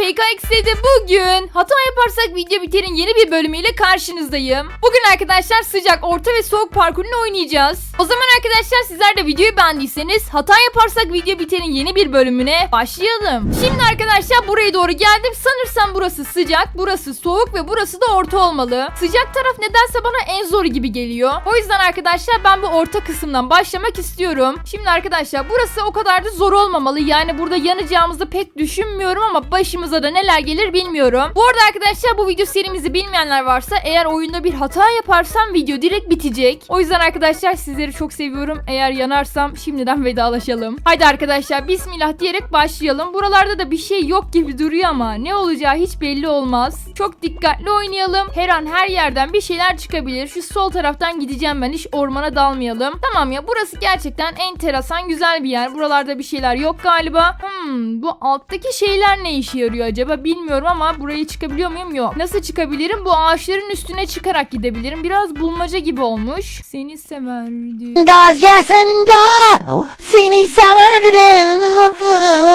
PKX'de bugün hata yaparsak video biterin yeni bir bölümüyle karşınızdayım. Bugün arkadaşlar sıcak, orta ve soğuk parkurunu oynayacağız. O zaman arkadaşlar sizler de videoyu beğendiyseniz hata yaparsak video biterin yeni bir bölümüne başlayalım. Şimdi arkadaşlar buraya doğru geldim. Sanırsam burası sıcak, burası soğuk ve burası da orta olmalı. Sıcak taraf nedense bana en zoru gibi geliyor. O yüzden arkadaşlar ben bu orta kısımdan başlamak istiyorum. Şimdi arkadaşlar burası o kadar da zor olmamalı. Yani burada yanacağımızı pek düşünmüyorum ama başımıza da neler gelir bilmiyorum. Bu arada arkadaşlar bu video serimizi bilmeyenler varsa eğer oyunda bir hata yaparsam video direkt bitecek. O yüzden arkadaşlar sizleri çok seviyorum. Eğer yanarsam şimdiden vedalaşalım. Haydi arkadaşlar bismillah diyerek başlayalım. Buralarda da bir şey yok gibi duruyor ama ne olacağı hiç belli olmaz. Çok dikkatli oynayalım. Her an her yerden bir şeyler çıkabilir. Şu sol taraftan gideceğim ben hiç ormana dalmayalım. Tamam ya burası gerçekten enteresan güzel bir yer. Buralarda bir şeyler yok galiba. Hmm bu alttaki şeyler ne işe yarıyor acaba bilmiyorum ama buraya çıkabiliyor muyum? Yok. Nasıl çıkabilirim? Bu ağaçların üstüne çıkarak gidebilirim. Biraz bulmaca gibi olmuş. Seni severdi. Gaz gelsin da seni severdim.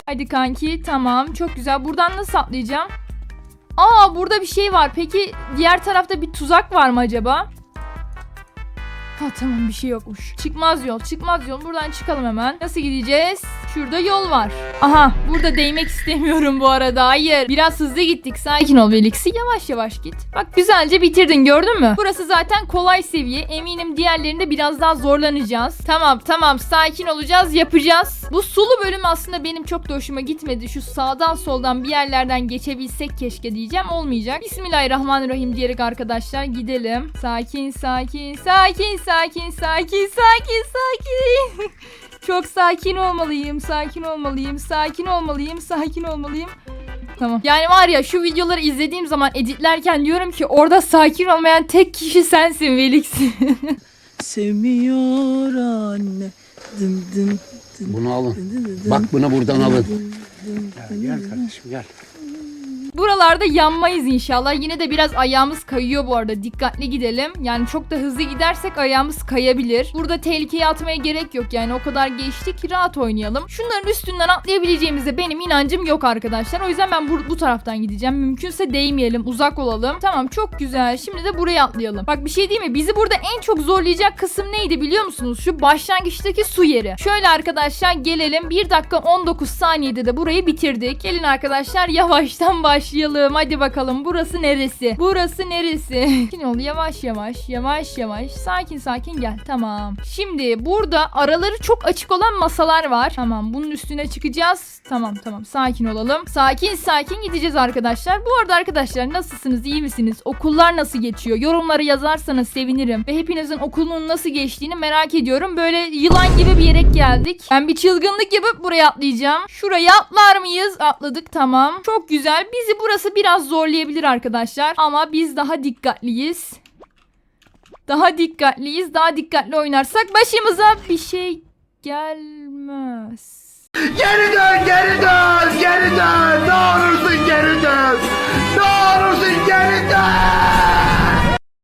Hadi kanki tamam çok güzel. Buradan nasıl atlayacağım? Aa burada bir şey var. Peki diğer tarafta bir tuzak var mı acaba? Ha tamam bir şey yokmuş. Çıkmaz yol çıkmaz yol. Buradan çıkalım hemen. Nasıl gideceğiz? Şurada yol var. Aha burada değmek istemiyorum bu arada. Hayır. Biraz hızlı gittik. Sakin ol Velix'i. Yavaş yavaş git. Bak güzelce bitirdin gördün mü? Burası zaten kolay seviye. Eminim diğerlerinde biraz daha zorlanacağız. Tamam tamam sakin olacağız yapacağız. Bu sulu bölüm aslında benim çok da hoşuma gitmedi. Şu sağdan soldan bir yerlerden geçebilsek keşke diyeceğim. Olmayacak. Bismillahirrahmanirrahim diyerek arkadaşlar gidelim. Sakin sakin sakin sakin sakin sakin sakin. Çok sakin olmalıyım, sakin olmalıyım, sakin olmalıyım, sakin olmalıyım. Tamam. Yani var ya şu videoları izlediğim zaman editlerken diyorum ki orada sakin olmayan tek kişi sensin Velix. Sevmiyor anne. Dın dın dın. Bunu alın. dın dın dın. Bak bunu buradan alın. Dın dın Gel dın. kardeşim gel. Buralarda yanmayız inşallah. Yine de biraz ayağımız kayıyor bu arada. Dikkatli gidelim. Yani çok da hızlı gidersek ayağımız kayabilir. Burada tehlikeye atmaya gerek yok yani. O kadar geçtik. Rahat oynayalım. Şunların üstünden atlayabileceğimize benim inancım yok arkadaşlar. O yüzden ben bu, bu taraftan gideceğim. Mümkünse değmeyelim. Uzak olalım. Tamam çok güzel. Şimdi de buraya atlayalım. Bak bir şey değil mi? Bizi burada en çok zorlayacak kısım neydi biliyor musunuz? Şu başlangıçtaki su yeri. Şöyle arkadaşlar gelelim. 1 dakika 19 saniyede de burayı bitirdik. Gelin arkadaşlar yavaştan başlayalım. Hadi bakalım burası neresi? Burası neresi? Sakin ol yavaş yavaş yavaş yavaş sakin sakin gel tamam. Şimdi burada araları çok açık olan masalar var. Tamam bunun üstüne çıkacağız. Tamam tamam sakin olalım. Sakin sakin gideceğiz arkadaşlar. Bu arada arkadaşlar nasılsınız iyi misiniz? Okullar nasıl geçiyor? Yorumları yazarsanız sevinirim. Ve hepinizin okulunun nasıl geçtiğini merak ediyorum. Böyle yılan gibi bir yere geldik. Ben bir çılgınlık yapıp buraya atlayacağım. Şuraya atlar mıyız? Atladık tamam. Çok güzel. Bizi burası biraz zorlayabilir arkadaşlar. Ama biz daha dikkatliyiz. Daha dikkatliyiz. Daha dikkatli oynarsak başımıza bir şey gelmez. Geri dön, geri dön, geri